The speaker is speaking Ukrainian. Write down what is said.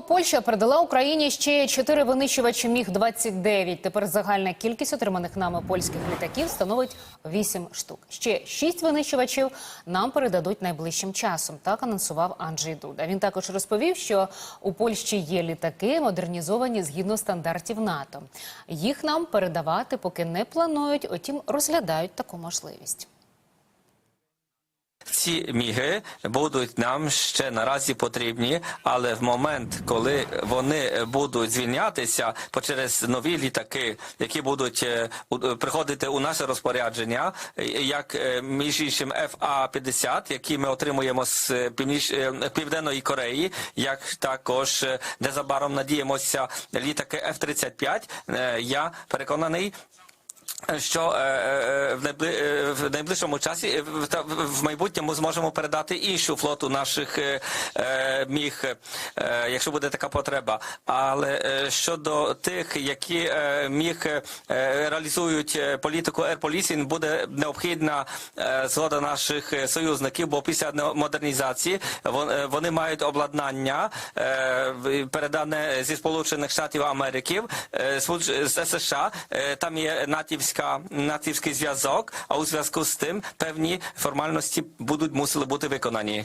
Польща передала Україні ще чотири винищувачі міг 29 Тепер загальна кількість отриманих нами польських літаків становить 8 штук. Ще шість винищувачів нам передадуть найближчим часом. Так анонсував Анджей Дуда. Він також розповів, що у Польщі є літаки, модернізовані згідно стандартів НАТО. Їх нам передавати поки не планують, утім розглядають таку можливість. Ці міги будуть нам ще наразі потрібні, але в момент, коли вони будуть звільнятися через нові літаки, які будуть е, приходити у наше розпорядження, е, як е, між іншим FA-50, які ми отримуємо з північ південної Кореї, як також незабаром надіємося літаки F-35, е, я переконаний що е, е, в, найбли, е, в найближчому часі е, в, майбутньому зможемо передати іншу флоту наших е, е, міг, е, якщо буде така потреба. Але е, щодо тих, які е, міг е, реалізують е, політику Air Policing, буде необхідна е, згода наших е, союзників, бо після модернізації вон- е, вони мають обладнання е, передане зі Сполучених Штатів Америки е, з США. Е, Там є натівська натівський зв'язок, а у зв'язку з тим певні формальності будуть мусили бути виконані.